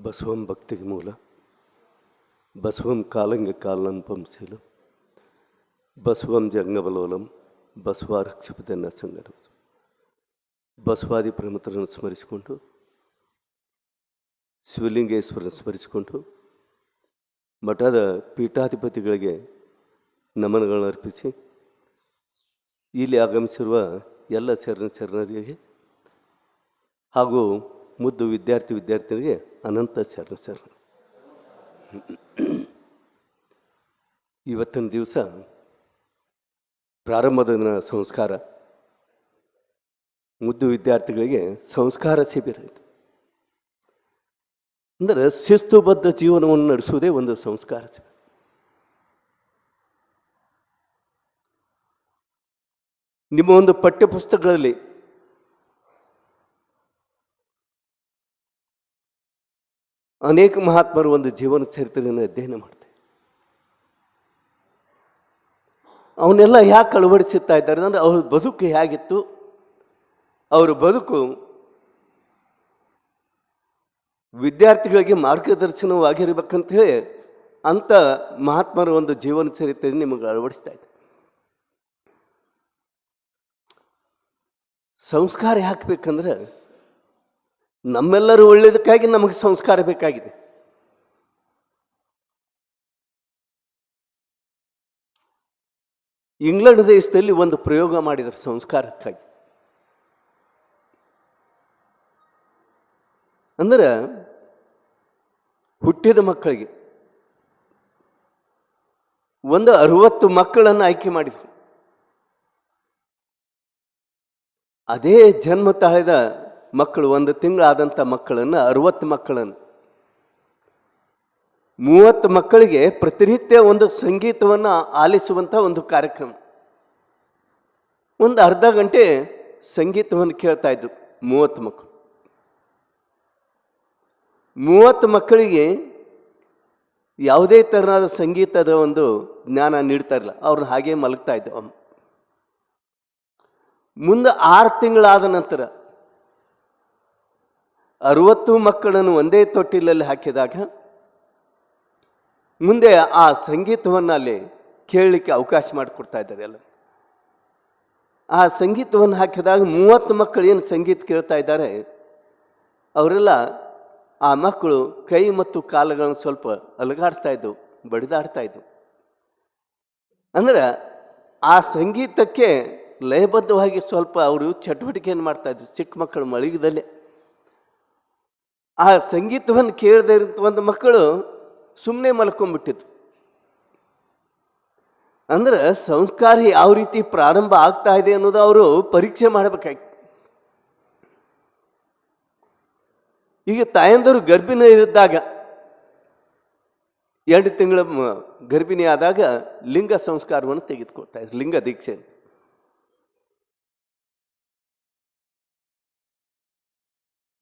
ಬಸವಂ ಭಕ್ತಿಗೆ ಮೂಲ ಬಸವಂ ಕಾಲಂಗೆ ಕಾಲನ್ಪಂಸೀಲು ಬಸವಂ ಜಂಗಮಲೋಲಂ ಬಸವಾರಕ್ಷಪದನ್ನ ಸಂಗಡ ಬಸವಾದಿ ಪ್ರಮುಖರನ್ನು ಸ್ಮರಿಸಿಕೊಂಡು ಶಿವಲಿಂಗೇಶ್ವರನ ಸ್ಮರಿಸಿಕೊಂಡು ಮಠದ ಪೀಠಾಧಿಪತಿಗಳಿಗೆ ನಮನಗಳನ್ನು ಅರ್ಪಿಸಿ ಇಲ್ಲಿ ಆಗಮಿಸಿರುವ ಎಲ್ಲ ಶರಣ ಶರಣರಿಗೆ ಹಾಗೂ ಮುದ್ದು ವಿದ್ಯಾರ್ಥಿ ವಿದ್ಯಾರ್ಥಿನಿಗೆ ಅನಂತ ಶರಣ ಸರ್ ಇವತ್ತಿನ ದಿವಸ ಪ್ರಾರಂಭದ ಸಂಸ್ಕಾರ. ಮುದ್ದು ವಿದ್ಯಾರ್ಥಿಗಳಿಗೆ ಸಂಸ್ಕಾರ ಶಿಬಿರ ಇದೆ. ಅಂದರೆ ಶಿಸ್ತುಬದ್ಧ ಜೀವನವನ್ನು ನಡೆಸುವುದೇ ಒಂದು ಸಂಸ್ಕಾರ ಶಿಬಿರ. ನಿಮ್ಮ ಒಂದು ಪಠ್ಯಪುಸ್ತಕಗಳಲ್ಲಿ ಅನೇಕ ಮಹಾತ್ಮರು ಒಂದು ಜೀವನ ಚರಿತ್ರೆಯನ್ನು ಅಧ್ಯಯನ ಮಾಡ್ತಾರೆ. ಅವನ್ನೆಲ್ಲ ಯಾಕೆ ಅಳವಡಿಸುತ್ತಾ ಇದ್ದಾರೆ ಅಂದರೆ ಅವ್ರ ಬದುಕು ಹೇಗಿತ್ತು? ಅವರ ಬದುಕು ವಿದ್ಯಾರ್ಥಿಗಳಿಗೆ ಮಾರ್ಗದರ್ಶನವಾಗಿರ್ಬೇಕಂತ ಹೇಳಿ ಅಂಥ ಮಹಾತ್ಮರ ಒಂದು ಜೀವನ ಚರಿತ್ರೆ ನಿಮಗೆ ಅಳವಡಿಸ್ತಾ ಇದೆ ಸಂಸ್ಕಾರ ಹಾಕಬೇಕಂದ್ರೆ ನಮ್ಮೆಲ್ಲರೂ ಒಳ್ಳೆಯದಕ್ಕಾಗಿ ನಮಗೆ ಸಂಸ್ಕಾರ ಬೇಕಾಗಿದೆ. ಇಂಗ್ಲೆಂಡ್ ದೇಶದಲ್ಲಿ ಒಂದು ಪ್ರಯೋಗ ಮಾಡಿದರು ಸಂಸ್ಕಾರಕ್ಕಾಗಿ. ಅಂದ್ರೆ ಹುಟ್ಟಿದ ಮಕ್ಕಳಿಗೆ ಒಂದು ಅರುವತ್ತು ಮಕ್ಕಳನ್ನು ಆಯ್ಕೆ ಮಾಡಿದರು. ಅದೇ ಜನ್ಮ ತಾಳಿದ ಮಕ್ಕಳು, ಒಂದು ತಿಂಗಳಾದಂಥ ಮಕ್ಕಳನ್ನು, ಅರುವತ್ತು ಮಕ್ಕಳನ್ನು. ಮೂವತ್ತು ಮಕ್ಕಳಿಗೆ ಪ್ರತಿನಿತ್ಯ ಒಂದು ಸಂಗೀತವನ್ನು ಆಲಿಸುವಂಥ ಒಂದು ಕಾರ್ಯಕ್ರಮ. ಒಂದು ಅರ್ಧ ಗಂಟೆ ಸಂಗೀತವನ್ನು ಕೇಳ್ತಾ ಇದ್ರು ಮೂವತ್ತು ಮಕ್ಕಳು. ಮೂವತ್ತು ಮಕ್ಕಳಿಗೆ ಯಾವುದೇ ಥರನಾದ ಸಂಗೀತದ ಒಂದು ಜ್ಞಾನ ನೀಡ್ತಾ ಇರಲಿಲ್ಲ. ಅವ್ರನ್ನ ಹಾಗೆ ಮಲಗ್ತಾ ಇದ್ದವು ಮುಂದೆ ಆರು ತಿಂಗಳಾದ ನಂತರ ಅರುವತ್ತು ಮಕ್ಕಳನ್ನು ಒಂದೇ ತೊಟ್ಟಿಲಲ್ಲಿ ಹಾಕಿದಾಗ ಮುಂದೆ ಆ ಸಂಗೀತವನ್ನು ಅಲ್ಲಿ ಕೇಳಲಿಕ್ಕೆ ಅವಕಾಶ ಮಾಡಿಕೊಡ್ತಾ ಇದ್ದಾರೆ ಎಲ್ಲ. ಆ ಸಂಗೀತವನ್ನು ಹಾಕಿದಾಗ ಮೂವತ್ತು ಮಕ್ಕಳು ಏನು ಸಂಗೀತ ಕೇಳ್ತಾ ಇದ್ದಾರೆ, ಅವರೆಲ್ಲ ಆ ಮಕ್ಕಳು ಕೈ ಮತ್ತು ಕಾಲುಗಳನ್ನು ಸ್ವಲ್ಪ ಅಲಗಾಡಿಸ್ತಾ ಇದ್ದವು, ಬಡಿದಾಡ್ತಾ ಇದ್ದವು. ಅಂದ್ರೆ ಆ ಸಂಗೀತಕ್ಕೆ ಲಯಬದ್ಧವಾಗಿ ಸ್ವಲ್ಪ ಅವರು ಚಟುವಟಿಕೆಯನ್ನು ಮಾಡ್ತಾಯಿದ್ರು ಚಿಕ್ಕ ಮಕ್ಕಳು ಮಳಿಗದಲ್ಲೇ ಆ ಸಂಗೀತವನ್ನು ಕೇಳದೇ ಇರುವಂಥ ಮಕ್ಕಳು ಸುಮ್ಮನೆ ಮಲ್ಕೊಂಡ್ಬಿಟ್ಟಿತ್ತು ಅಂದ್ರೆ ಸಂಸ್ಕಾರ ಯಾವ ರೀತಿ ಪ್ರಾರಂಭ ಆಗ್ತಾ ಇದೆ ಅನ್ನೋದು ಅವರು ಪರೀಕ್ಷೆ ಮಾಡಬೇಕಾಗಿ ಈಗ ತಾಯಂದರು ಗರ್ಭಿಣಿ ಇದ್ದಾಗ, ಎರಡು ತಿಂಗಳ ಗರ್ಭಿಣಿ ಆದಾಗ ಲಿಂಗ ಸಂಸ್ಕಾರವನ್ನು ತೆಗೆದುಕೊಳ್ತಾ ಇದ್ರು, ಲಿಂಗ ದೀಕ್ಷೆ ಅಂತ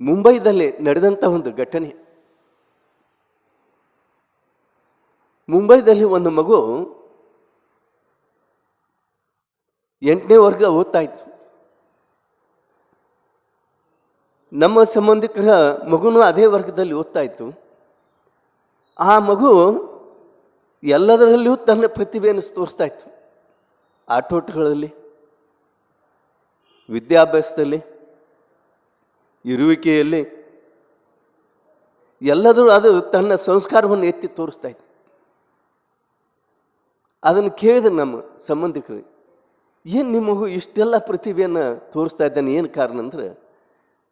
ಮುಂಬೈದಲ್ಲಿ ನಡೆದಂಥ ಒಂದು ಘಟನೆ. ಮುಂಬೈದಲ್ಲಿ ಒಂದು ಮಗು ಎಂಟನೇ ವರ್ಗ ಓದ್ತಾ ಇತ್ತು. ನಮ್ಮ ಸಂಬಂಧಿಕರ ಮಗುನೂ ಅದೇ ವರ್ಗದಲ್ಲಿ ಓದ್ತಾ ಇತ್ತು. ಆ ಮಗು ಎಲ್ಲದರಲ್ಲಿಯೂ ತನ್ನ ಪ್ರತಿಭೆಯನ್ನು ತೋರಿಸ್ತಾ ಇತ್ತು. ಆಟೋಟಗಳಲ್ಲಿ, ವಿದ್ಯಾಭ್ಯಾಸದಲ್ಲಿ ಇರುವಿಕೆಯಲ್ಲಿ ಎಲ್ಲದರೂ ಅದು ತನ್ನ ಸಂಸ್ಕಾರವನ್ನು ಎತ್ತಿ ತೋರಿಸ್ತಾ ಇತ್ತು. ಅದನ್ನು ಕೇಳಿದ್ರೆ ನಮ್ಮ ಸಂಬಂಧಿಕರು, ಏನು ನಿಮ್ಮ ಮಗು ಇಷ್ಟೆಲ್ಲ ಪ್ರತಿಭೆಯನ್ನು ತೋರಿಸ್ತಾ ಇದ್ದಾನೆ, ಏನು ಕಾರಣ? ಅಂದರೆ,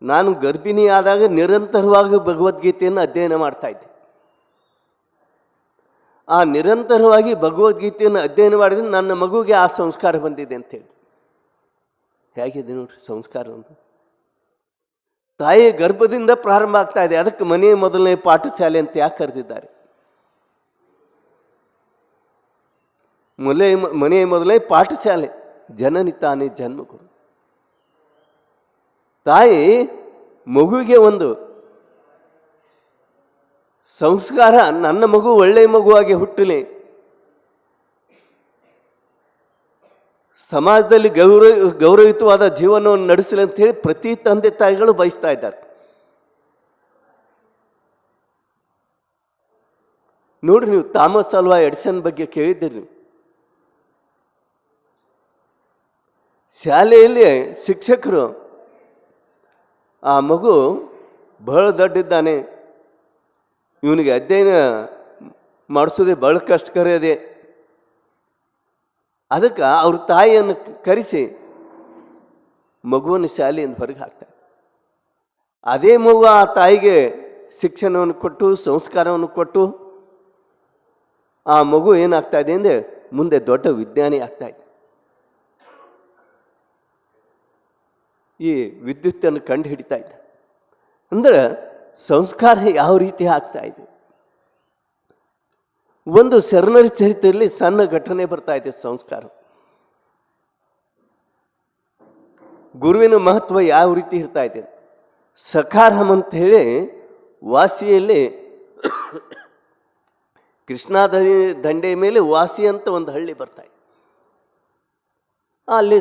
ನಾನು ಗರ್ಭಿಣಿ ಆದಾಗ ನಿರಂತರವಾಗಿ ಭಗವದ್ಗೀತೆಯನ್ನು ಅಧ್ಯಯನ ಮಾಡ್ತಾ ಇದ್ದೆ. ಆ ನಿರಂತರವಾಗಿ ಭಗವದ್ಗೀತೆಯನ್ನು ಅಧ್ಯಯನ ಮಾಡಿದ್ರೆ ನನ್ನ ಮಗುವಿಗೆ ಆ ಸಂಸ್ಕಾರ ಬಂದಿದೆ ಅಂತ ಹೇಳಿ. ಹೇಗಿದೆ ನೋಡ್ರಿ ಸಂಸ್ಕಾರ ಅಂತ? ತಾಯಿ ಗರ್ಭದಿಂದ ಪ್ರಾರಂಭ ಆಗ್ತಾ ಇದೆ. ಅದಕ್ಕೆ ಮನೆಯ ಮೊದಲನೇ ಪಾಠಶಾಲೆ ಅಂತ ಯಾಕೆ ಕರೆದಿದ್ದಾರೆ? ಮೊಲೆ ಮನೆಯ ಮೊದಲನೇ ಪಾಠಶಾಲೆ. ಜನನಿ ತಾನೇ ಕೊಡು ತಾಯಿ ಮಗುವಿಗೆ ಒಂದು ಸಂಸ್ಕಾರ, ನನ್ನ ಮಗು ಒಳ್ಳೆಯ ಮಗುವಾಗಿ ಹುಟ್ಟಲಿ. ಸಮಾಜದಲ್ಲಿ ಗೌರವ, ಗೌರವಯುತವಾದ ಜೀವನವನ್ನು ನಡೆಸಲಿ ಅಂತ ಹೇಳಿ ಪ್ರತಿ ತಂದೆ ತಾಯಿಗಳು ಬಯಸ್ತಾ ಇದ್ದಾರೆ. ನೋಡ್ರಿ ನೀವು ಥಾಮಸ್ ಅಲ್ವಾ ಎಡಿಸನ್ ಬಗ್ಗೆ ಕೇಳಿದ್ದೀರಿ ನೀವು. ಶಾಲೆಯಲ್ಲಿ ಶಿಕ್ಷಕರು ಆ ಮಗು ಬಹಳ ದೊಡ್ಡಿದ್ದಾನೆ ಇವನಿಗೆ ಅಧ್ಯಯನ ಮಾಡಿಸೋದೇ ಬಹಳ ಕಷ್ಟಕರ ಇದೆ ಅದಕ್ಕೆ ಅವ್ರ ತಾಯಿಯನ್ನು ಕರೆಸಿ ಮಗುವನ್ನು ಶಾಲೆಯಿಂದ ಹೊರಗೆ ಹಾಕ್ತಾರೆ. ಅದೇ ಮಗು ಆ ತಾಯಿಗೆ ಶಿಕ್ಷಣವನ್ನು ಕೊಟ್ಟು, ಸಂಸ್ಕಾರವನ್ನು ಕೊಟ್ಟು, ಆ ಮಗು ಏನಾಗ್ತಾ ಇದೆ ಅಂದರೆ ಮುಂದೆ ದೊಡ್ಡ ವಿಜ್ಞಾನಿ ಆಗ್ತಾ ಇದೆ. ಈ ವಿದ್ಯುತ್ತನ್ನು ಕಂಡು ಹಿಡಿತಾ ಇದೆ. ಅಂದ್ರೆ ಸಂಸ್ಕಾರ ಯಾವ ರೀತಿ ಆಗ್ತಾ ಇದೆ? ಒಂದು ಶರಣರ ಚರಿತ್ರೆಯಲ್ಲಿ ಸಣ್ಣ ಘಟನೆ ಬರ್ತಾ ಇದೆ ಸಂಸ್ಕಾರ. ಗುರುವಿನ ಮಹತ್ವ ಯಾವ ರೀತಿ ಇರ್ತಾ ಇದೆ? ಸಕಾರಂ ಅಂತ ಹೇಳಿ ವಾಸಿಯಲ್ಲಿ ಕೃಷ್ಣಾದ ದಂಡೆಯ ದಂಡೆ ಮೇಲೆ ವಾಸಿ ಅಂತ ಒಂದು ಹಳ್ಳಿ ಬರ್ತಾ ಇದೆ. ಅಲ್ಲಿ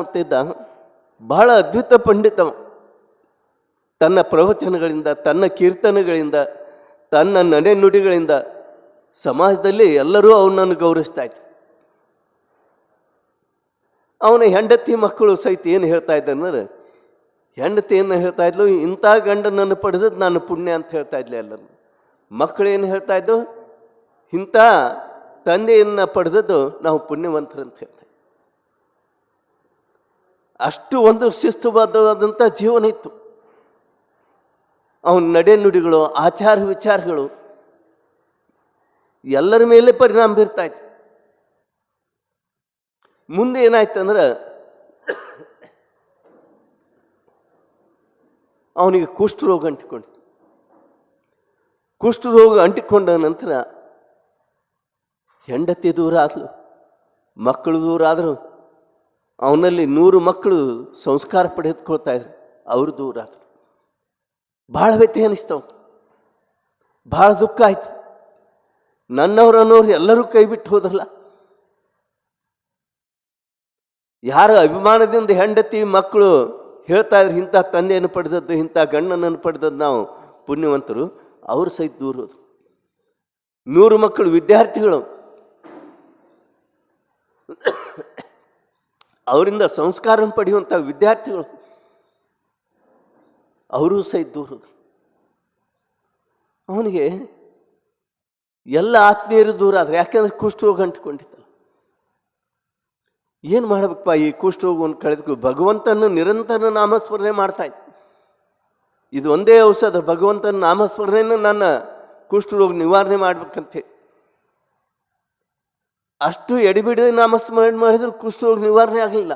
ಅಂತ ಇದ್ದ ಬಹಳ ಅದ್ಭುತ ಪಂಡಿತವ ತನ್ನ ಪ್ರವಚನಗಳಿಂದ, ತನ್ನ ಕೀರ್ತನೆಗಳಿಂದ, ತನ್ನ ನಡೆ ನುಡಿಗಳಿಂದ ಸಮಾಜದಲ್ಲಿ ಎಲ್ಲರೂ ಅವನನ್ನು ಗೌರವಿಸ್ತಾ ಇದ್ರು. ಅವನ ಹೆಂಡತಿ ಮಕ್ಕಳು ಸಹಿತ ಏನು ಹೇಳ್ತಾ ಇದ್ದ ಅಂದ್ರೆ, ಹೆಂಡತಿ ಏನು ಹೇಳ್ತಾ ಇದ್ಲು? ಇಂಥ ಗಂಡನನ್ನು ಪಡೆದದ್ದು ನಾನು ಪುಣ್ಯ ಅಂತ ಹೇಳ್ತಾ ಇದ್ಲೆ ಎಲ್ಲರೂ ಮಕ್ಕಳು ಏನು ಹೇಳ್ತಾ ಇದ್ದು ಇಂಥ ತಂದೆಯನ್ನು ಪಡೆದದ್ದು ನಾವು ಪುಣ್ಯವಂತರು ಅಂತ ಹೇಳ್ತಾ. ಅಷ್ಟು ಒಂದು ಶಿಸ್ತುಬದ್ಧವಾದಂಥ ಜೀವನ ಇತ್ತು. ಅವನ ನಡೆ ನುಡಿಗಳು ಆಚಾರ ವಿಚಾರಗಳು ಎಲ್ಲರ ಮೇಲೆ ಪರಿಣಾಮ ಬೀರ್ತಾ ಇತ್ತು ಮುಂದೆ ಏನಾಯ್ತು ಅಂದ್ರೆ, ಅವನಿಗೆ ಕುಷ್ಠರೋಗ ಅಂಟಿಕೊಂಡಿತು ಕುಷ್ಠರೋಗ ಅಂಟಿಕೊಂಡ ನಂತರ ಹೆಂಡತಿ ದೂರ ಆದ್ಲು, ಮಕ್ಕಳು ದೂರ ಆದರು, ಅವನಲ್ಲಿ ನೂರು ಮಕ್ಕಳು ಸಂಸ್ಕಾರ ಪಡೆದುಕೊಳ್ತಾ ಇದ್ರು, ಅವರು ದೂರ ಆದರು. ಭಾಳ ವ್ಯಥೆ ಅನಿಸ್ತವ ಭಾಳ ದುಃಖ ಆಯ್ತು. ನನ್ನವ್ರು ಅನ್ನೋರು ಎಲ್ಲರೂ ಕೈ ಬಿಟ್ಟು ಹೋದ್ರಲ್ಲ? ಯಾರು ಅಭಿಮಾನದಿಂದ ಹೆಂಡತಿ ಮಕ್ಕಳು ಹೇಳ್ತಾ ಇದ್ರು ಇಂಥ ತಂದೆಯನ್ನು ಪಡೆದದ್ದು, ಇಂಥ ಗಂಡನನ್ನು ಪಡೆದದ್ದು ನಾವು ಪುಣ್ಯವಂತರು, ಅವರು ಸಹಿತ ದೂರ ಹೋದರು. ನೂರು ಮಕ್ಕಳು ವಿದ್ಯಾರ್ಥಿಗಳು. ಅವರಿಂದ ಸಂಸ್ಕಾರ ಪಡೆಯುವಂಥ ವಿದ್ಯಾರ್ಥಿಗಳು. ಅವರೂ ಸಹಿತ ದೂರ ಅವನಿಗೆ ಎಲ್ಲ ಆತ್ಮೀಯರು ದೂರ ಆದರೆ, ಯಾಕೆಂದ್ರೆ ಕುಷ್ಠರೋಗ ಅಂಟಿಕೊಂಡಿತ್ತು ಏನು ಮಾಡ್ಬೇಕಪ್ಪ ಈ ಕುಷ್ಠರೋಗವನ್ನು ಕಳೆದು ಭಗವಂತನ ನಿರಂತರ ನಾಮಸ್ಮರಣೆ ಮಾಡ್ತಾ ಇತ್ತು ಇದು ಒಂದೇ ಔಷಧ, ಭಗವಂತನ ನಾಮಸ್ಮರಣೆಯನ್ನು ನನ್ನ ಕುಷ್ಠರೋಗ ನಿವಾರಣೆ ಮಾಡ್ಬೇಕಂತೆ. ಅಷ್ಟು ಎಡಿಬಿಡದೆ ನಾಮಸ್ಮರಣೆ ಮಾಡಿದ್ರು ಕುಷ್ಠರೋಗ ನಿವಾರಣೆ ಆಗಲಿಲ್ಲ.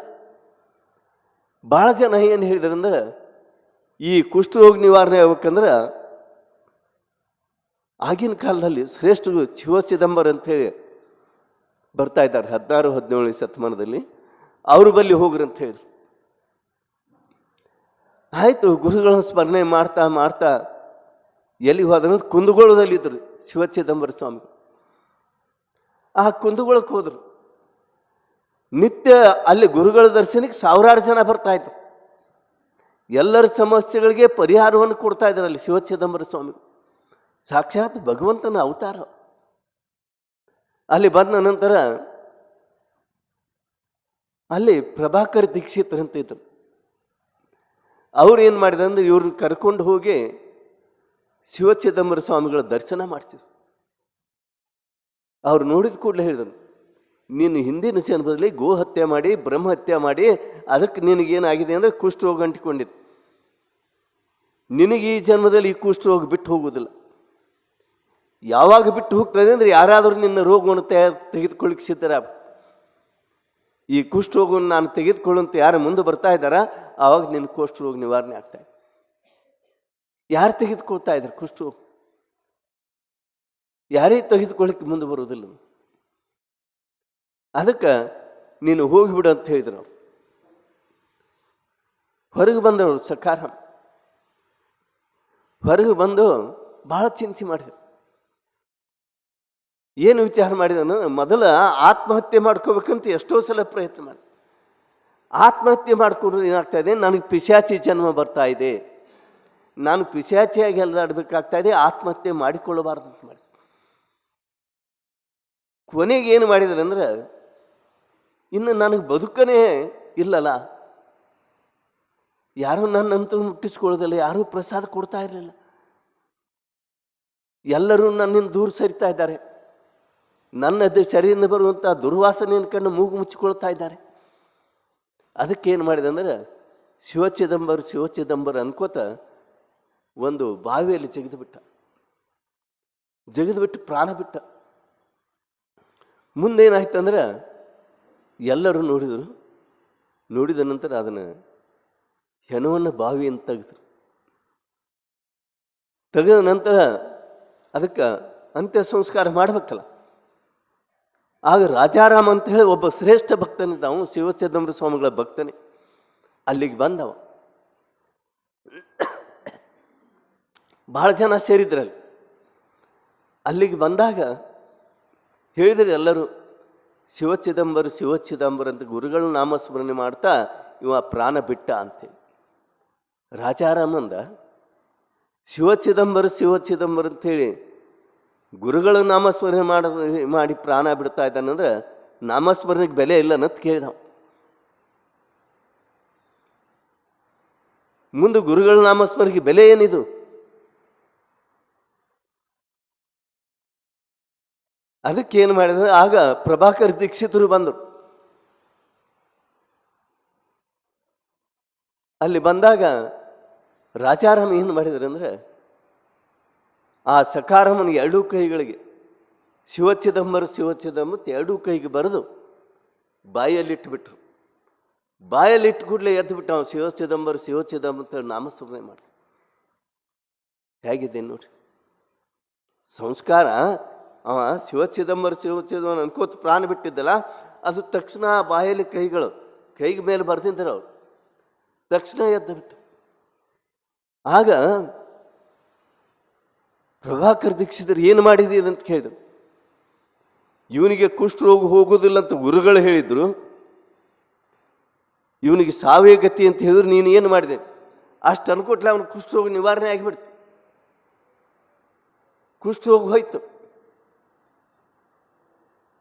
ಭಾಳ ಜನ ಏನು ಹೇಳಿದ್ರಂದ್ರೆ, ಈ ಕುಷ್ಠರೋಗ ನಿವಾರಣೆ ಆಗ್ಬೇಕಂದ್ರೆ ಆಗಿನ ಕಾಲದಲ್ಲಿ ಶ್ರೇಷ್ಠರು ಶಿವ ಚಿದಂಬರ್ ಅಂಥೇಳಿ ಬರ್ತಾ ಇದ್ದಾರೆ, ಹದಿನಾರು, ಹದಿನೇಳು ಶತಮಾನದಲ್ಲಿ. ಅವರು ಬಳಿ ಹೋಗ್ರಿ ಅಂತ ಹೇಳಿದ್ರು ಆಯಿತು, ಗುರುಗಳನ್ನು ಸ್ಮರಣೆ ಮಾಡ್ತಾ ಮಾಡ್ತಾ ಎಲ್ಲಿ ಹೋದ್ರೆ ಕುಂದಗೋಳದಲ್ಲಿದ್ದರು ಶಿವ ಚಿದಂಬರ ಸ್ವಾಮಿ. ಆ ಕುಂದಗೋಳಕ್ಕೆ ಹೋದರು. ನಿತ್ಯ ಅಲ್ಲಿ ಗುರುಗಳ ದರ್ಶನಕ್ಕೆ ಸಾವಿರಾರು ಜನ ಬರ್ತಾ ಇದ್ರು. ಎಲ್ಲರ ಸಮಸ್ಯೆಗಳಿಗೆ ಪರಿಹಾರವನ್ನು ಕೊಡ್ತಾ ಇದ್ರು ಅಲ್ಲಿ ಶಿವ ಚಿದಂಬರ ಸ್ವಾಮಿ. ಸಾಕ್ಷಾತ್ ಭಗವಂತನ ಅವತಾರ. ಅಲ್ಲಿ ಬಂದ ನಂತರ ಅಲ್ಲಿ ಪ್ರಭಾಕರ್ ದೀಕ್ಷಿತರಂತ ಇದ್ರು. ಅವ್ರು ಏನು ಮಾಡಿದ ಅಂದ್ರೆ ಇವ್ರನ್ನ ಕರ್ಕೊಂಡು ಹೋಗಿ ಶಿವ ಚಿದಂಬರ ಸ್ವಾಮಿಗಳ ದರ್ಶನ ಮಾಡ್ತಿದ್ರು ಅವ್ರು ನೋಡಿದ ಕೂಡಲೇ ಹೇಳಿದರು, ನೀನು ಹಿಂದಿನ ಜನ್ಮದಲ್ಲಿ ಗೋ ಹತ್ಯೆ ಮಾಡಿ, ಬ್ರಹ್ಮ ಹತ್ಯೆ ಮಾಡಿ, ಅದಕ್ಕೆ ನಿನಗೇನಾಗಿದೆ ಅಂದರೆ ಕುಷ್ಠರೋಗ ಅಂಟಿಕೊಂಡಿತ್ತು ನಿನಗೆ ಈ ಜನ್ಮದಲ್ಲಿ ಈ ಕುಷ್ಠರೋಗ ಬಿಟ್ಟು ಹೋಗುವುದಿಲ್ಲ ಯಾವಾಗ ಬಿಟ್ಟು ಹೋಗ್ತದೆ ಅಂದರೆ ಯಾರಾದರೂ ನಿನ್ನ ರೋಗವನ್ನು ತೆಗೆದುಕೊಳ್ಳಿಕ್ಕೆ ಸಿದ್ಧರ ಈ ಕುಷ್ಠರೋಗವನ್ನು ನಾನು ತೆಗೆದುಕೊಳ್ಳುವಂತ ಯಾರು ಮುಂದೆ ಬರ್ತಾ ಇದ್ದಾರಾ? ಆವಾಗ ನಿನ್ನ ಕುಷ್ಠರೋಗ ನಿವಾರಣೆ ಆಗ್ತಾ ಇದೆ. ಯಾರು ತೆಗೆದುಕೊಳ್ತಾ ಇದ್ದಾರೆ ಕುಷ್ಠರೋಗ? ಯಾರೇ ತೆಗೆದುಕೊಳ್ಳಿಕ್ಕೆ ಮುಂದೆ ಬರುವುದಿಲ್ಲ. ಅದಕ್ಕೆ ನೀನು ಹೋಗಿಬಿಡು ಅಂತ ಹೇಳಿದ್ರು. ಅವರು ಹೊರಗೆ ಬಂದವರು ಸಕಾರ ಹೊರಗೆ ಬಂದು ಭಾಳ ಚಿಂತೆ ಮಾಡಿದ್ರು. ಏನು ವಿಚಾರ ಮಾಡಿದನು? ಮೊದಲು ಆತ್ಮಹತ್ಯೆ ಮಾಡ್ಕೋಬೇಕಂತ ಎಷ್ಟೋ ಸಲ ಪ್ರಯತ್ನ ಮಾಡಿ. ಆತ್ಮಹತ್ಯೆ ಮಾಡಿಕೊಂಡ್ರೆ ಏನಾಗ್ತಾ ಇದೆ? ನನಗೆ ಪಿಶಾಚಿ ಜನ್ಮ ಬರ್ತಾ ಇದೆ. ನಾನು ಪಿಶಾಚಿಯಾಗಿ ಎಲ್ಲಾಡಬೇಕಾಗ್ತಾ ಇದೆ. ಆತ್ಮಹತ್ಯೆ ಮಾಡಿಕೊಳ್ಳಬಾರ್ದು ಅಂತ ಮಾಡಿ. ಕೊನೆಗೆ ಏನು ಮಾಡಿದ್ರೆ ಅಂದ್ರೆ, ಇನ್ನು ನನಗೆ ಬದುಕನೇ ಇಲ್ಲಲ್ಲ. ಯಾರೂ ನನ್ನಂತೂ ಮುಟ್ಟಿಸ್ಕೊಳ್ಳೋದಿಲ್ಲ. ಯಾರೂ ಪ್ರಸಾದ ಕೊಡ್ತಾ ಇರಲಿಲ್ಲ. ಎಲ್ಲರೂ ನನ್ನಿಂದ ದೂರ ಸರಿತಾ ಇದ್ದಾರೆ. ನನ್ನದು ಶರೀರದಿಂದ ಬರುವಂಥ ದುರ್ವಾಸನೆಯನ್ನು ಕಂಡು ಮೂಗು ಮುಚ್ಚಿಕೊಳ್ತಾ ಇದ್ದಾರೆ. ಅದಕ್ಕೇನು ಮಾಡಿದೆ ಅಂದ್ರೆ, ಶಿವಚಿದಂಬರ್ ಶಿವಚಿದಂಬರ್ ಅನ್ಕೋತ ಒಂದು ಬಾವಿಯಲ್ಲಿ ಜಗಿದು ಬಿಟ್ಟ. ಜಗಿದು ಬಿಟ್ಟು ಪ್ರಾಣ ಬಿಟ್ಟ. ಮುಂದೇನಾಯ್ತು ಅಂದ್ರೆ, ಎಲ್ಲರೂ ನೋಡಿದರು. ನೋಡಿದ ನಂತರ ಅದನ್ನು ಹೆಣವನ್ನು ಬಾವಿಯಿಂದ ತೆಗೆದರು. ತೆಗೆದ ನಂತರ ಅದಕ್ಕೆ ಅಂತ್ಯ ಸಂಸ್ಕಾರ ಮಾಡಬೇಕಲ್ಲ. ಆಗ ರಾಜಾರಾಮ್ ಅಂತ ಹೇಳಿ ಒಬ್ಬ ಶ್ರೇಷ್ಠ ಭಕ್ತನಿದ್ದ ಅವನು ಶಿವಚಿದಂಬರ ಸ್ವಾಮಿಗಳ ಭಕ್ತನೇ. ಅಲ್ಲಿಗೆ ಬಂದವ. ಬಹಳ ಜನ ಸೇರಿದ್ರಲ್ಲಿ. ಅಲ್ಲಿಗೆ ಬಂದಾಗ ಹೇಳಿದ್ರು ಎಲ್ಲರೂ ಶಿವಚಿದಂಬರ ಶಿವಚಿದಂಬರ ಅಂತ ಗುರುಗಳು ನಾಮಸ್ಮರಣೆ ಮಾಡ್ತಾ ಇವ ಪ್ರಾಣ ಬಿಟ್ಟ ಅಂತೇಳಿ. ರಾಜಾರಾಮಂದ ಶಿವಚಿದಂಬರ ಶಿವಚಿದಂಬರ ಅಂತೇಳಿ ಗುರುಗಳು ನಾಮಸ್ಮರಣೆ ಮಾಡ, ಮಾಡಿ ಪ್ರಾಣ ಬಿಡ್ತಾ ಇದ್ದಾನಂದ್ರೆ ನಾಮಸ್ಮರಣೆಗೆ ಬೆಲೆ ಇಲ್ಲ ಅಂತ ಕೇಳಿದ ಮುಂದೆ ಗುರುಗಳ ನಾಮಸ್ಮರಣೆಗೆ ಬೆಲೆ ಏನಿದು? ಅದಕ್ಕೆ ಏನು ಮಾಡಿದ್ರೆ? ಆಗ ಪ್ರಭಾಕರ್ ದೀಕ್ಷಿತರು ಬಂದರು. ಅಲ್ಲಿ ಬಂದಾಗ ರಾಜಾರಾಮ ಏನು ಮಾಡಿದ್ರು ಅಂದ್ರೆ ಆ ಸಕಾರವನ್ನು ಎರಡೂ ಕೈಗಳಿಗೆ, ಶಿವಚಿದಂಬರ ಶಿವಚಿದಂಬತ್ತು ಎರಡೂ ಕೈಗೆ ಬರೆದು ಬಾಯಲ್ಲಿಟ್ಟುಬಿಟ್ರು ಬಾಯಲ್ಲಿಟ್ಟು ಕೂಡಲೇ ಎದ್ದು ಬಿಟ್ಟ ಅವನು ಶಿವಚಿದಂಬರ ಶಿವಚಿದಂಬರ ಅಂತ ನಾಮಸ್ಮರಣೆ ಮಾಡಿ ಹೇಗಿದೆ ನೋಡಿ ಸಂಸ್ಕಾರ, ಅವ ಶಿವಚಿದಂಬರ ಶಿವಚಿದಂಬರ ಅನ್ಕೋತ ಪ್ರಾಣ ಬಿಟ್ಟಿದ್ದಲ್ಲ, ಅದು ತಕ್ಷಣ ಬಾಯಲ್ಲಿ ಕೈಗಳು, ಕೈಗೆ ಮೇಲೆ ಬರ್ತಿದ್ರು ಅವರು. ತಕ್ಷಣ ಎದ್ದು ಬಿಟ್ಟು ಆಗ ಪ್ರಭಾಕರ್ ದೀಕ್ಷಿತರು ಏನು ಮಾಡಿದೆ ಅಂತ ಕೇಳಿದರು. ಇವನಿಗೆ ಕುಷ್ಠರೋಗ ಹೋಗೋದಿಲ್ಲ ಅಂತ ಗುರುಗಳು ಹೇಳಿದ್ರು. ಇವನಿಗೆ ಸಾವೇ ಗತಿ ಅಂತ ಹೇಳಿದ್ರು, ನೀನು ಏನು ಮಾಡಿದೆ? ಅಷ್ಟು ಅನ್ಕೊಟ್ಲೆ ಅವನು ಕುಷ್ಠರೋಗ ನಿವಾರಣೆ ಆಗಿಬಿಡ್ತು. ಕುಷ್ಠರೋಗ ಹೋಯ್ತು.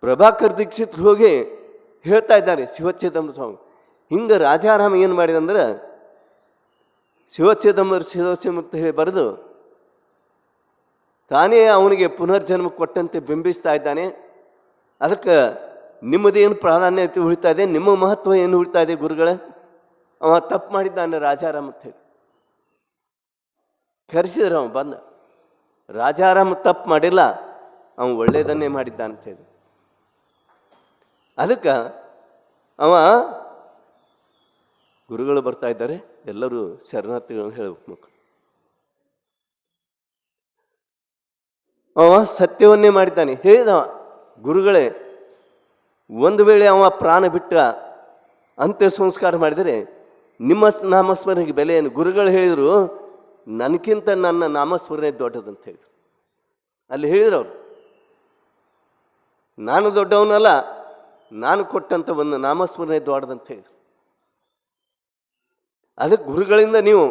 ಪ್ರಭಾಕರ್ ದೀಕ್ಷಿತ್ ಹೋಗಿ ಹೇಳ್ತಾ ಇದ್ದಾರೆ ಶಿವಚ್ಛೇದಂಬರ ಸ್ವಾಮಿ. ಹಿಂಗೆ ರಾಜಾರಾಮ ಏನು ಮಾಡಿದಂದ್ರೆ ಅಂದ್ರೆ ಶಿವಚ್ಛೇದಂಬರ ಶಿವಚ್ಛೇಮ ಅಂತ ಹೇಳಿ ಬರೆದು ತಾನೇ ಅವನಿಗೆ ಪುನರ್ಜನ್ಮ ಕೊಟ್ಟಂತೆ ಬಿಂಬಿಸ್ತಾ ಇದ್ದಾನೆ. ಅದಕ್ಕೆ ನಿಮ್ಮದೇನು ಪ್ರಾಧಾನ್ಯತೆ ಉಳಿತಾ ಇದೆ, ನಿಮ್ಮ ಮಹತ್ವ ಏನು ಉಳಿತಾ ಇದೆ ಗುರುಗಳ? ಅವ ತಪ್ಪು ಮಾಡಿದ್ದಾನೆ ರಾಜಾರಾಮ್ ಅಂತ ಹೇಳಿ. ಕರೆಸಿದ್ರೆ ಅವ ಬಂದ. ರಾಜಾರಾಮ್ ತಪ್ಪು ಮಾಡಿಲ್ಲ ಅವನು ಒಳ್ಳೆಯದನ್ನೇ ಮಾಡಿದ್ದಾನೆ ಅಂತ ಹೇಳಿ. ಅದಕ್ಕೆ ಅವ ಗುರುಗಳು ಬರ್ತಾ ಇದ್ದಾರೆ, ಎಲ್ಲರೂ ಶರಣಾರ್ಥಿಗಳನ್ನು ಹೇಳಬೇಕು ಮಕ್ಕಳು. ಅವ ಸತ್ಯವನ್ನೇ ಮಾಡಿದ್ದಾನೆ. ಹೇಳಿದವ, ಗುರುಗಳೇ, ಒಂದು ವೇಳೆ ಅವ ಪ್ರಾಣ ಬಿಟ್ಟ ಅಂತ್ಯ ಸಂಸ್ಕಾರ ಮಾಡಿದರೆ ನಿಮ್ಮ ನಾಮಸ್ಮರಣೆಗೆ ಬೆಲೆ ಏನು? ಗುರುಗಳು ಹೇಳಿದರು, ನನಗಿಂತ ನನ್ನ ನಾಮಸ್ಮರಣೆ ದೊಡ್ಡದಂತ ಹೇಳಿದರು. ಅಲ್ಲಿ ಹೇಳಿದ್ರು ಅವರು, ನಾನು ದೊಡ್ಡವನಲ್ಲ, ನಾನು ಕೊಟ್ಟಂಥ ಒಂದು ನಾಮಸ್ಮರಣೆ ದೊಡ್ಡದಂತ ಹೇಳಿದ್ರು. ಅದಕ್ಕೆ ಗುರುಗಳಿಂದ ನೀವು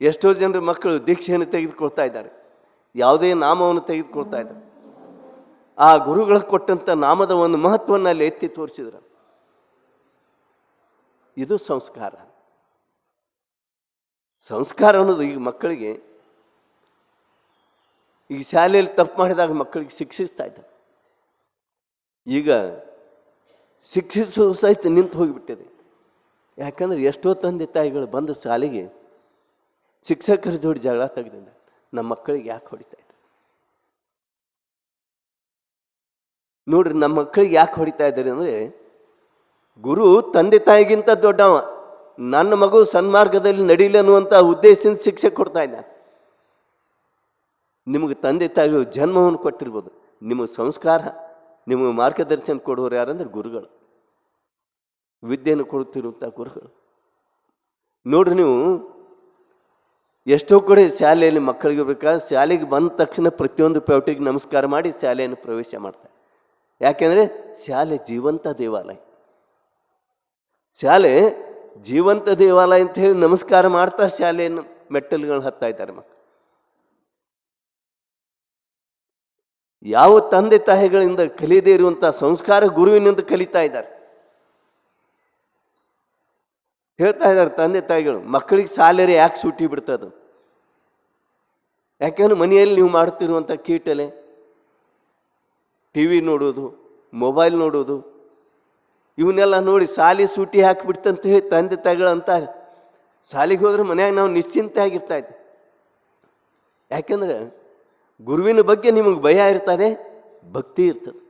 ಎಷ್ಟೋ ಜನರ ಮಕ್ಕಳು ದೀಕ್ಷೆಯನ್ನು ತೆಗೆದುಕೊಳ್ತಾ ಇದ್ದಾರೆ. ಯಾವುದೇ ನಾಮವನ್ನು ತೆಗೆದುಕೊಳ್ತಾ ಇದ್ದಾರೆ ಆ ಗುರುಗಳ ಕೊಟ್ಟಂಥ ನಾಮದ ಒಂದು ಮಹತ್ವವನ್ನು ಅಲ್ಲಿ ಎತ್ತಿ ತೋರಿಸಿದ್ರು. ಇದು ಸಂಸ್ಕಾರ. ಸಂಸ್ಕಾರ ಅನ್ನೋದು ಈಗ ಮಕ್ಕಳಿಗೆ ಈಗ ಶಾಲೆಯಲ್ಲಿ ತಪ್ಪು ಮಾಡಿದಾಗ ಮಕ್ಕಳಿಗೆ ಶಿಕ್ಷಿಸ್ತಾ ಇದ್ದಾರೆ ಈಗ ಶಿಕ್ಷಿಸುವ ಸಹಿತ ನಿಂತು ಹೋಗಿಬಿಟ್ಟಿದೆ. ಯಾಕಂದ್ರೆ ಎಷ್ಟೋ ತಂದೆ ತಾಯಿಗಳು ಬಂದು ಶಾಲೆಗೆ ಶಿಕ್ಷಕರ ಜೋಡಿ ಜಗಳ ತೆಗೆದಿಲ್ಲ ನಮ್ಮ ಮಕ್ಕಳಿಗೆ ಯಾಕೆ ಹೊಡಿತಾ ಇದ್ದಾರೆ? ನೋಡ್ರಿ, ನಮ್ಮ ಮಕ್ಕಳಿಗೆ ಯಾಕೆ ಹೊಡಿತಾ ಇದ್ದಾರೆ ಅಂದರೆ, ಗುರು ತಂದೆ ತಾಯಿಗಿಂತ ದೊಡ್ಡವ, ನನ್ನ ಮಗು ಸನ್ಮಾರ್ಗದಲ್ಲಿ ನಡೀಲಿ ಅನ್ನುವಂಥ ಉದ್ದೇಶದಿಂದ ಶಿಕ್ಷೆ ಕೊಡ್ತಾ ಇದ್ದಾನೆ. ನಿಮಗೆ ತಂದೆ ತಾಯಿಗಳು ಜನ್ಮವನ್ನು ಕೊಟ್ಟಿರ್ಬೋದು. ನಿಮ್ಮ ಸಂಸ್ಕಾರ, ನಿಮ್ಮ ಮಾರ್ಗದರ್ಶನ ಕೊಡುವವರು ಯಾರಂದ್ರೆ ಗುರುಗಳು. ವಿದ್ಯೆಯನ್ನು ಕೊಡುತ್ತಿರುವಂಥ ಗುರುಗಳು. ನೋಡ್ರಿ ನೀವು ಎಷ್ಟೋ ಕಡೆ ಶಾಲೆಯಲ್ಲಿ ಮಕ್ಕಳಿಗೆ ಬೇಕಾದ ಶಾಲೆಗೆ ಬಂದ ತಕ್ಷಣ ಪ್ರತಿಯೊಂದು ಪೌಟಿಗೆ ನಮಸ್ಕಾರ ಮಾಡಿ ಶಾಲೆಯನ್ನು ಪ್ರವೇಶ ಮಾಡ್ತಾರೆ. ಯಾಕೆಂದರೆ ಶಾಲೆ ಜೀವಂತ ದೇವಾಲಯ. ಶಾಲೆ ಜೀವಂತ ದೇವಾಲಯ ಅಂತ ಹೇಳಿ ನಮಸ್ಕಾರ ಮಾಡ್ತಾ ಶಾಲೆಯನ್ನು ಮೆಟ್ಟಲುಗಳು ಹತ್ತಾ ಇದ್ದಾರೆ ಮಕ್ಕಳು. ಯಾವ ತಂದೆ ತಾಯಿಗಳಿಂದ ಕಲಿಯದೇ ಇರುವಂಥ ಸಂಸ್ಕಾರ ಗುರುವಿನಿಂದ ಕಲಿತಾ ಇದ್ದಾರೆ. ಹೇಳ್ತಾ ಇದ್ದಾರೆ ತಂದೆ ತಾಯಿಗಳು, ಮಕ್ಕಳಿಗೆ ಸ್ಯಾಲರಿ ಯಾಕೆ ಸೂಟಿ ಬಿಡ್ತದೆ? ಯಾಕೆಂದ್ರೆ ಮನೆಯಲ್ಲಿ ನೀವು ಮಾಡ್ತಿರುವಂಥ ಕೀಟಲೆ ಟಿ ವಿ ನೋಡೋದು ಮೊಬೈಲ್ ನೋಡೋದು ಇವನ್ನೆಲ್ಲ ನೋಡಿ ಸಾಲಿ ಸೂಟಿ ಹಾಕಿಬಿಡ್ತಂತ ಹೇಳಿ ತಂದೆ ತಾಯಿಗಳು ಅಂತಾರೆ. ಸಾಲಿಗೆ ಹೋದ್ರೆ ಮನ್ಯಾಗ ನಾವು ನಿಶ್ಚಿಂತೆ ಆಗಿರ್ತಾ ಇದ್ದೆ ಯಾಕೆಂದ್ರೆ ಗುರುವಿನ ಬಗ್ಗೆ ನಿಮಗೆ ಭಯ ಇರ್ತದೆ, ಭಕ್ತಿ ಇರ್ತದೆ.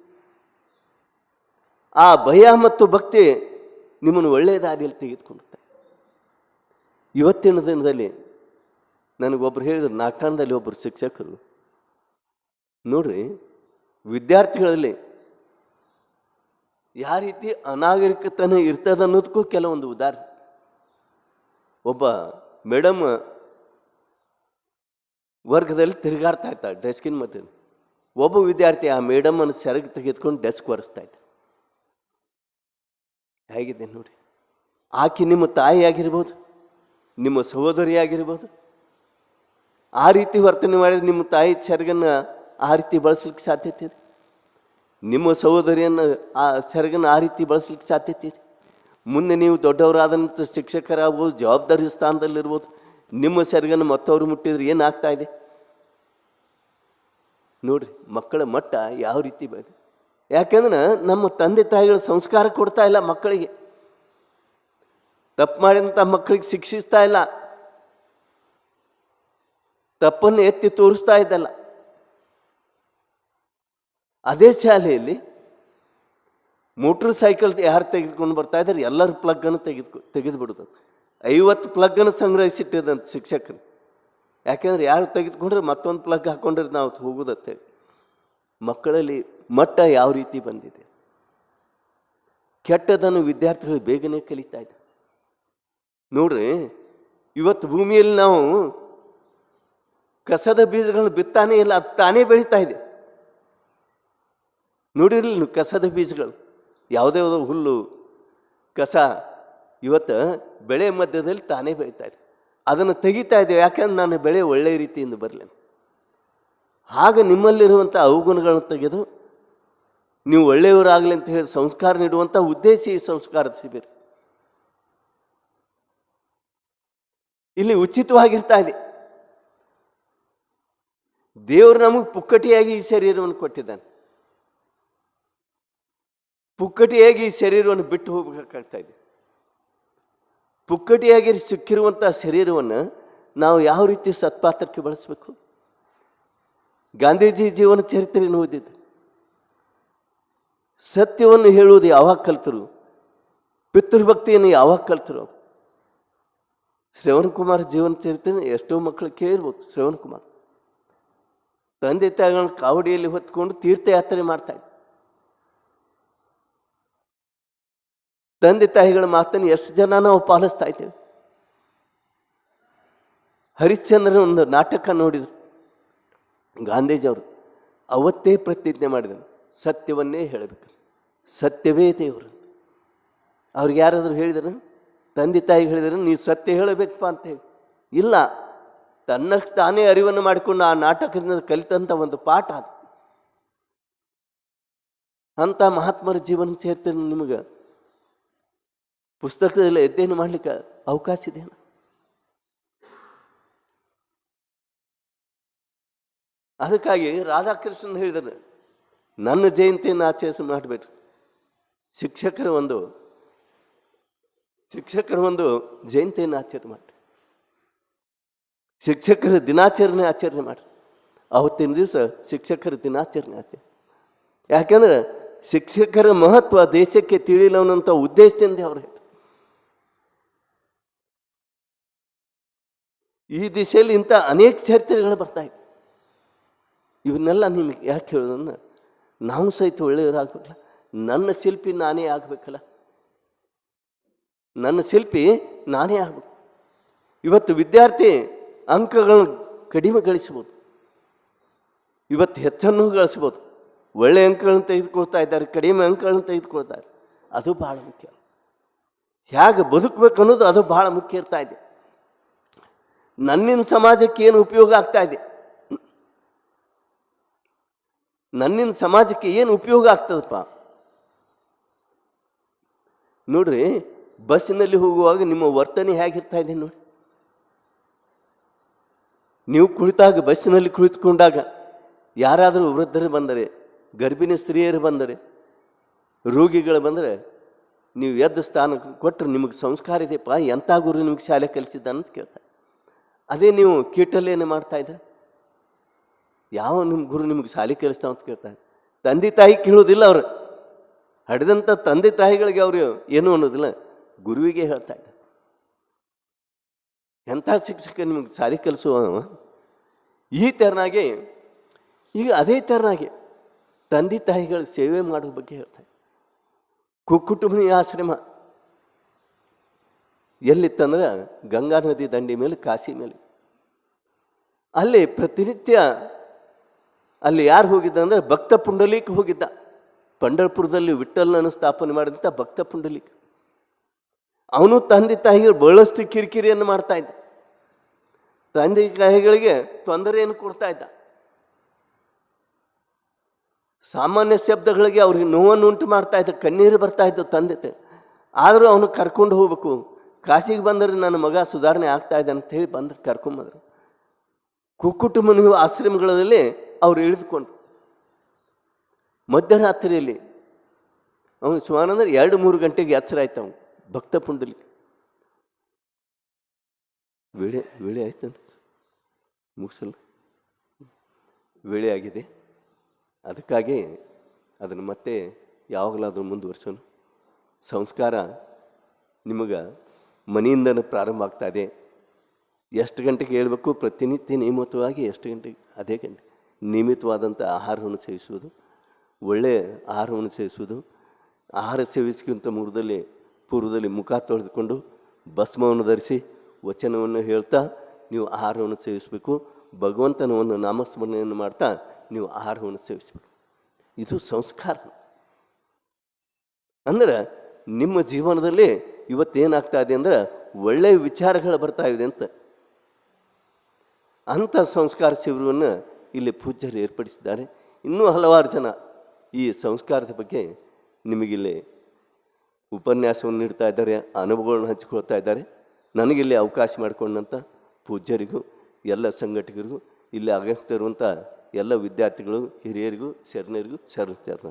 ಆ ಭಯ ಮತ್ತು ಭಕ್ತಿ ನಿಮ್ಮನ್ನು ಒಳ್ಳೆಯ ದಾರಿಯಲ್ಲಿ ತೆಗೆದುಕೊಳ್ಳುತ್ತೆ ಇವತ್ತಿನ ದಿನದಲ್ಲಿ ನನಗೊಬ್ರು ಹೇಳಿದ್ರು ನಾಟಕದಲ್ಲಿ ಒಬ್ಬರು ಶಿಕ್ಷಕರು. ನೋಡ್ರಿ, ವಿದ್ಯಾರ್ಥಿಗಳಲ್ಲಿ ಯಾವ ರೀತಿ ಅನಾಗರಿಕತನ ಇರ್ತದೆ ಅನ್ನೋದಕ್ಕೂ ಕೆಲವೊಂದು ಉದಾಹರಣೆ. ಒಬ್ಬ ಮೇಡಮ್ ವರ್ಗದಲ್ಲಿ ತಿರುಗಾಡ್ತಾ ಇದ್ದ, ಡೆಸ್ಕಿನ ಮತ್ತೆ ಒಬ್ಬ ವಿದ್ಯಾರ್ಥಿ ಆ ಮೇಡಮನ್ನು ಸೆರಗು ತೆಗೆದುಕೊಂಡು ಡೆಸ್ಕ್ ಒರೆಸ್ತಾ ಇದ್ದ. ಹೇಗಿದೆ ನೋಡಿ ಆಕೆ ನಿಮ್ಮ ತಾಯಿ ಆಗಿರ್ಬೋದು ನಿಮ್ಮ ಸಹೋದರಿಯಾಗಿರ್ಬೋದು. ಆ ರೀತಿ ವರ್ತನೆ ಮಾಡಿದ್ರೆ ನಿಮ್ಮ ತಾಯಿ ಸೆರಗನ್ನು ಆ ರೀತಿ ಬಳಸಲಿಕ್ಕೆ ಸಾಧ್ಯತೆ ಇದೆ? ನಿಮ್ಮ ಸಹೋದರಿಯನ್ನು ಆ ಸೆರಗನ್ನು ಆ ರೀತಿ ಬಳಸಲಿಕ್ಕೆ ಸಾಧ್ಯತೆ ಇದೆ? ಮುಂದೆ ನೀವು ದೊಡ್ಡವರಾದಂಥ ಶಿಕ್ಷಕರಾಗ್ಬೋದು, ಜವಾಬ್ದಾರಿ ಸ್ಥಾನದಲ್ಲಿರ್ಬೋದು, ನಿಮ್ಮ ಸೆರಗನ್ನು ಮತ್ತವರು ಮುಟ್ಟಿದ್ರೆ ಏನಾಗ್ತಾ ಇದೆ? ನೋಡ್ರಿ, ಮಕ್ಕಳ ಮಟ್ಟ ಯಾವ ರೀತಿ ಬೆಳೆದ ಯಾಕೆಂದ್ರೆ ನಮ್ಮ ತಂದೆ ತಾಯಿಗಳ ಸಂಸ್ಕಾರ ಕೊಡ್ತಾ ಇಲ್ಲ ಮಕ್ಕಳಿಗೆ. ತಪ್ಪು ಮಾಡಿದಂಥ ಮಕ್ಕಳಿಗೆ ಶಿಕ್ಷಿಸ್ತಾ ಇಲ್ಲ. ತಪ್ಪನ್ನು ಎತ್ತಿ ತೋರಿಸ್ತಾ ಇದ್ದಲ್ಲ. ಅದೇ ಶಾಲೆಯಲ್ಲಿ ಮೋಟ್ರ್ ಸೈಕಲ್ ಯಾರು ತೆಗೆದುಕೊಂಡು ಬರ್ತಾ ಇದ್ದಾರೆ? ಎಲ್ಲರೂ ಪ್ಲಗ್ಗನ್ನು ತೆಗೆದುಕೊ ತೆಗೆದು ಬಿಡೋದು ಐವತ್ತು ಪ್ಲಗ್ಗನ್ನು ಸಂಗ್ರಹಿಸಿಟ್ಟಿದಂತ ಶಿಕ್ಷಕರು. ಯಾಕೆಂದ್ರೆ ಯಾರು ತೆಗೆದುಕೊಂಡ್ರೆ ಮತ್ತೊಂದು ಪ್ಲಗ್ ಹಾಕೊಂಡ್ರೆ ನಾವು ಹೋಗೋದತ್ತೆ ಮಕ್ಕಳಲ್ಲಿ ಮಟ್ಟ ಯಾವ ರೀತಿ ಬಂದಿದೆ? ಕೆಟ್ಟದನ್ನು ವಿದ್ಯಾರ್ಥಿಗಳು ಬೇಗನೆ ಕಲಿತಾ ಇದ್ದಾರೆ. ನೋಡ್ರಿ, ಇವತ್ತು ಭೂಮಿಯಲ್ಲಿ ನಾವು ಕಸದ ಬೀಜಗಳನ್ನು ಬಿತ್ತಾನೇ ಇಲ್ಲ, ಅದು ತಾನೇ ಬೆಳೀತಾ ಇದೆ. ನೋಡಿರಲಿಲ್ಲ ಕಸದ ಬೀಜಗಳು, ಯಾವುದೇ ಯಾವುದೋ ಹುಲ್ಲು, ಕಸ, ಇವತ್ತು ಬೆಳೆ ಮಧ್ಯದಲ್ಲಿ ತಾನೇ ಬೆಳೀತಾ ಇದೆ. ಅದನ್ನು ತೆಗಿತಾ ಇದ್ದೇವೆ ಯಾಕಂದ್ರೆ ನಾನು ಬೆಳೆ ಒಳ್ಳೆಯ ರೀತಿಯಿಂದ ಬರಲಿ ಆಗ ನಿಮ್ಮಲ್ಲಿರುವಂಥ ಅವಗುಣಗಳನ್ನು ತೆಗೆದು, ನೀವು ಒಳ್ಳೆಯವರಾಗಲಿ ಅಂತ ಹೇಳಿ ಸಂಸ್ಕಾರ ನೀಡುವಂಥ ಉದ್ದೇಶ ಈ ಸಂಸ್ಕಾರ ಶಿಬಿರ ಇಲ್ಲಿ ಉಚಿತವಾಗಿರ್ತಾ ಇದೆ. ದೇವರು ನಮಗೆ ಪುಕ್ಕಟಿಯಾಗಿ ಈ ಶರೀರವನ್ನು ಕೊಟ್ಟಿದ್ದಾನೆ. ಪುಕ್ಕಟಿಯಾಗಿ ಈ ಶರೀರವನ್ನು ಬಿಟ್ಟು ಹೋಗ್ಬೇಕಾಗ್ತಾ ಇದೆ. ಪುಕ್ಕಟಿಯಾಗಿ ಸಿಕ್ಕಿರುವಂಥ ಶರೀರವನ್ನು ನಾವು ಯಾವ ರೀತಿ ಸತ್ಪಾತ್ರಕ್ಕೆ ಬಳಸಬೇಕು? ಗಾಂಧೀಜಿ ಜೀವನ ಚರಿತ್ರೆಯನ್ನು ಓದಿದ್ದು. ಸತ್ಯವನ್ನು ಹೇಳುವುದು ಯಾವಾಗ ಕಲ್ತರು? ಪಿತೃಭಕ್ತಿಯನ್ನು ಯಾವಾಗ ಕಲ್ತರು? ಶ್ರವಣ್ ಕುಮಾರ್ ಜೀವನ ಚರಿತ್ರೆ ಎಷ್ಟೋ ಮಕ್ಕಳು ಕೇಳಿರ್ಬೋದು ಶ್ರವಣ್ ಕುಮಾರ್. ತಂದೆ ತಾಯಿಗಳನ್ನ ಕಾವಡಿಯಲ್ಲಿ ಹೊತ್ಕೊಂಡು ತೀರ್ಥಯಾತ್ರೆ ಮಾಡ್ತಾ ಇದ್ರು ತಂದೆ ತಾಯಿಗಳ ಮಾತನ್ನು ಎಷ್ಟು ಜನ ನಾವು ಪಾಲಿಸ್ತಾ ಇದ್ದೇವೆ. ಹರಿಶ್ಚಂದ್ರನ ಒಂದು ನಾಟಕ ನೋಡಿದ್ರು. ಗಾಂಧೀಜಿಯವರು ಅವತ್ತೇ ಪ್ರತಿಜ್ಞೆ ಮಾಡಿದರು. ಸತ್ಯವನ್ನೇ ಹೇಳಬೇಕು. ಸತ್ಯವೇ ದೇವರು ಅವ್ರಿಗೆ ಯಾರಾದರೂ ಹೇಳಿದ್ರು? ತಂದೆ ತಾಯಿಗೆ ಹೇಳಿದ್ರೆ, ನೀ ಸತ್ಯ ಹೇಳಬೇಕಪ್ಪ ಅಂತ ಹೇಳಿ. ಇಲ್ಲ, ತನ್ನಷ್ಟು ತಾನೇ ಅರಿವನ್ನು ಮಾಡಿಕೊಂಡು ಆ ನಾಟಕದಿಂದ ಕಲಿತಂಥ ಒಂದು ಪಾಠ ಅದು. ಅಂಥ ಮಹಾತ್ಮರ ಜೀವನ ಸೇರ್ತೇನೆ ನಿಮಗೆ ಪುಸ್ತಕದಲ್ಲಿ ಅಧ್ಯಯನ ಮಾಡ್ಲಿಕ್ಕೆ ಅವಕಾಶ ಇದೆ ಅದಕ್ಕಾಗಿ ರಾಧಾಕೃಷ್ಣನ್ ಹೇಳಿದರು ನನ್ನ ಜಯಂತಿಯನ್ನು ಆಚರಿಸಿ ಮಾಡಬೇಡ್ರಿ. ಶಿಕ್ಷಕರ ಒಂದು ಶಿಕ್ಷಕರ ಒಂದು ಜಯಂತಿಯನ್ನು ಆಚರಣೆ ಮಾಡಿ ಶಿಕ್ಷಕರ ದಿನಾಚರಣೆ ಆಚರಣೆ ಮಾಡ್ರಿ. ಅವತ್ತಿನ ದಿವಸ ಶಿಕ್ಷಕರ ದಿನಾಚರಣೆ ಆಚರಣೆ. ಯಾಕಂದ್ರೆ ಶಿಕ್ಷಕರ ಮಹತ್ವ ದೇಶಕ್ಕೆ ತಿಳಿಲವನಂತ ಉದ್ದೇಶದಿಂದ ಅವ್ರು ಈ ದಿಶೆಯಲ್ಲಿ ಇಂಥ ಅನೇಕ ಚರಿತ್ರೆಗಳು ಬರ್ತಾ ಇವೆ. ಇವನ್ನೆಲ್ಲ ನಿಮಗೆ ಯಾಕೆ ಹೇಳೋದನ್ನ, ನಾವು ಸಹಿತ ಒಳ್ಳೆಯವರಾಗಬೇಕಲ್ಲ? ನನ್ನ ಶಿಲ್ಪಿ ನಾನೇ ಆಗಬೇಕಲ್ಲ? ನನ್ನ ಶಿಲ್ಪಿ ನಾನೇ ಆಗಬೇಕು. ಇವತ್ತು ವಿದ್ಯಾರ್ಥಿ ಅಂಕಗಳನ್ನು ಕಡಿಮೆ ಗಳಿಸ್ಬೋದು ಇವತ್ತು ಹೆಚ್ಚನ್ನು ಗಳಿಸ್ಬೋದು ಒಳ್ಳೆ ಅಂಕಗಳನ್ನು ತೆಗೆದುಕೊಳ್ತಾ ಇದ್ದಾರೆ, ಕಡಿಮೆ ಅಂಕಗಳನ್ನು ತೆಗೆದುಕೊಳ್ತಾರೆ. ಅದು ಭಾಳ ಮುಖ್ಯ. ಹೇಗೆ ಬದುಕಬೇಕು ಅನ್ನೋದು ಅದು ಭಾಳ ಮುಖ್ಯ ಇರ್ತಾ ಇದೆ. ನನ್ನಿನ ಸಮಾಜಕ್ಕೆ ಏನು ಉಪಯೋಗ ಆಗ್ತಾ ಇದೆ? ನನ್ನಿನ ಸಮಾಜಕ್ಕೆ ಏನು ಉಪಯೋಗ ಆಗ್ತದಪ್ಪ? ನೋಡ್ರಿ ಬಸ್ಸಿನಲ್ಲಿ ಹೋಗುವಾಗ ನಿಮ್ಮ ವರ್ತನೆ ಹೇಗಿರ್ತಾ ಇದೆ ನೋಡಿ. ನೀವು ಕುಳಿತಾಗ ಬಸ್ಸಿನಲ್ಲಿ ಕುಳಿತುಕೊಂಡಾಗ ಯಾರಾದರೂ ವೃದ್ಧರು ಬಂದರೆ, ಗರ್ಭಿಣಿ ಸ್ತ್ರೀಯರು ಬಂದರೆ, ರೋಗಿಗಳು ಬಂದರೆ ನೀವು ಎದ್ದು ಸ್ಥಾನ ಕೊಟ್ಟರೆ ನಿಮಗೆ ಸಂಸ್ಕಾರ ಇದೆಯಪ್ಪ, ಎಂಥ ಗುರು ನಿಮಗೆ ಶಾಲೆ ಕಲಿಸಿದ್ದ ಅಂತ ಕೇಳ್ತಾರೆ. ಅದೇ ನೀವು ಕೀಟಲ್ಲೇನು ಮಾಡ್ತಾ ಇದ್ರೆ ಯಾವ ನಿಮ್ಮ ಗುರು ನಿಮಗೆ ಶಾಲೆ ಕಲಿಸ್ತಾವ ಅಂತ ಕೇಳ್ತಾರೆ. ತಂದೆ ತಾಯಿ ಕೇಳೋದಿಲ್ಲ ಅವರು. ಹಡಿದಂಥ ತಂದೆ ತಾಯಿಗಳಿಗೆ ಅವರು ಏನು ಅನ್ನೋದಿಲ್ಲ. ಗುರುವಿಗೆ ಹೇಳ್ತಾ ಇದ್ದ. ಎಂಥ ಶಿಕ್ಷಕ ನಿಮಗೆ ಸಾರಿ ಕಲಿಸುವ ಈ ತೆರನಾಗೆ, ಈಗ ಅದೇ ತೆರನಾಗೆ ತಂದೆ ತಾಯಿಗಳ ಸೇವೆ ಮಾಡೋ ಬಗ್ಗೆ ಹೇಳ್ತಾರೆ ಕುಕ್ಕುಟುಂಬಿ ಆಶ್ರಮ. ಎಲ್ಲಿತ್ತಂದ್ರೆ ಗಂಗಾ ನದಿ ದಂಡಿ ಮೇಲೆ, ಕಾಶಿ ಮೇಲೆ. ಅಲ್ಲಿ ಪ್ರತಿನಿತ್ಯ ಅಲ್ಲಿ ಯಾರು ಹೋಗಿದ್ದ ಅಂದರೆ ಭಕ್ತ ಪುಂಡಲೀಕ್ ಹೋಗಿದ್ದ. ಪಂಡರ್ಪುರದಲ್ಲಿ ವಿಠಲ್ನನ್ನು ಸ್ಥಾಪನೆ ಮಾಡಿದಂಥ ಭಕ್ತ ಪುಂಡಲೀಕ್. ಅವನು ತಂದೆ ತಾಯಿಗಳು ಬಹಳಷ್ಟು ಕಿರಿಕಿರಿಯನ್ನು ಮಾಡ್ತಾ ಇದ್ದ. ತಂದೆ ತಾಯಿಗಳಿಗೆ ತೊಂದರೆಯನ್ನು ಕೊಡ್ತಾ ಇದ್ದ. ಸಾಮಾನ್ಯ ಶಬ್ದಗಳಿಗೆ ಅವ್ರಿಗೆ ನೋವನ್ನು ಉಂಟು ಮಾಡ್ತಾ ಇದ್ದ, ಕಣ್ಣೀರು ಬರ್ತಾ ಇದ್ದು ತಂದೆ. ಆದರೂ ಅವನು ಕರ್ಕೊಂಡು ಹೋಗ್ಬೇಕು. ಕಾಶಿಗೆ ಬಂದರೆ ನನ್ನ ಮಗ ಸುಧಾರಣೆ ಆಗ್ತಾ ಅಂತ ಹೇಳಿ ಬಂದ್ರೆ, ಕರ್ಕೊಂಬಂದರು. ಕುಕ್ಕುಟುಂಬನಿಗೂ ಆಶ್ರಮಗಳಲ್ಲಿ ಅವ್ರು ಇಳಿದುಕೊಂಡು ಮಧ್ಯರಾತ್ರಿಯಲ್ಲಿ ಅವನು ಸುಮಾರು ಅಂದರೆ ಎರಡು ಮೂರು ಗಂಟೆಗೆ ಎಚ್ಚರ ಆಯ್ತು ಅವನು ಭಕ್ತ ಪುಂಡಲಿ. ವೇಳೆ ವೇಳೆ ಆಯ್ತು ಮುಗಿಸಲ್ಲ. ವೇಳೆ ಆಗಿದೆ. ಅದಕ್ಕಾಗಿ ಅದನ್ನು ಮತ್ತೆ ಯಾವಾಗಲಾದರೂ ಮುಂದುವರ್ಸೋಣ. ಸಂಸ್ಕಾರ ನಿಮಗೆ ಮನೆಯಿಂದನೇ ಪ್ರಾರಂಭ ಆಗ್ತಾ ಇದೆ. ಎಷ್ಟು ಗಂಟೆಗೆ ಹೇಳಬೇಕು? ಪ್ರತಿನಿತ್ಯ ನಿಯಮಿತವಾಗಿ ಎಷ್ಟು ಗಂಟೆಗೆ? ಅದೇ ಗಂಟೆ. ನಿಯಮಿತವಾದಂಥ ಆಹಾರವನ್ನು ಸೇವಿಸುವುದು. ಒಳ್ಳೆಯ ಆಹಾರವನ್ನು ಸೇವಿಸುವುದು. ಆಹಾರ ಸೇವಿಸಿಗಿಂತ ಮೂರದಲ್ಲಿ ಪೂರ್ವದಲ್ಲಿ ಮುಖ ತೊಳೆದುಕೊಂಡು ಭಸ್ಮವನ್ನು ಧರಿಸಿ ವಚನವನ್ನು ಹೇಳ್ತಾ ನೀವು ಆಹಾರವನ್ನು ಸೇವಿಸಬೇಕು. ಭಗವಂತನ ಒಂದು ನಾಮಸ್ಮರಣೆಯನ್ನು ಮಾಡ್ತಾ ನೀವು ಆಹಾರವನ್ನು ಸೇವಿಸಬೇಕು. ಇದು ಸಂಸ್ಕಾರ. ಅಂದರೆ ನಿಮ್ಮ ಜೀವನದಲ್ಲಿ ಇವತ್ತೇನಾಗ್ತಾ ಇದೆ ಅಂದರೆ ಒಳ್ಳೆಯ ವಿಚಾರಗಳು ಬರ್ತಾ ಇದೆ ಅಂತ. ಅಂಥ ಸಂಸ್ಕಾರ ಶಿಬಿರವನ್ನು ಇಲ್ಲಿ ಪೂಜ್ಯರು ಏರ್ಪಡಿಸಿದ್ದಾರೆ. ಇನ್ನೂ ಹಲವಾರು ಜನ ಈ ಸಂಸ್ಕಾರದ ಬಗ್ಗೆ ನಿಮಗಿಲ್ಲಿ ಉಪನ್ಯಾಸವನ್ನು ನೀಡ್ತಾ ಇದ್ದಾರೆ, ಅನುಭವಗಳನ್ನು ಹಂಚಿಕೊಳ್ತಾ ಇದ್ದಾರೆ. ನನಗಿಲ್ಲಿ ಅವಕಾಶ ಮಾಡಿಕೊಂಡಂಥ ಪೂಜ್ಯರಿಗೂ, ಎಲ್ಲ ಸಂಘಟಕರಿಗೂ, ಇಲ್ಲಿ ಆಗಮಿಸ್ತಿರುವಂಥ ಎಲ್ಲ ವಿದ್ಯಾರ್ಥಿಗಳು ಹಿರಿಯರಿಗೂ, ಶರಣರಿಗೂ ಶರಣ ಶರಣ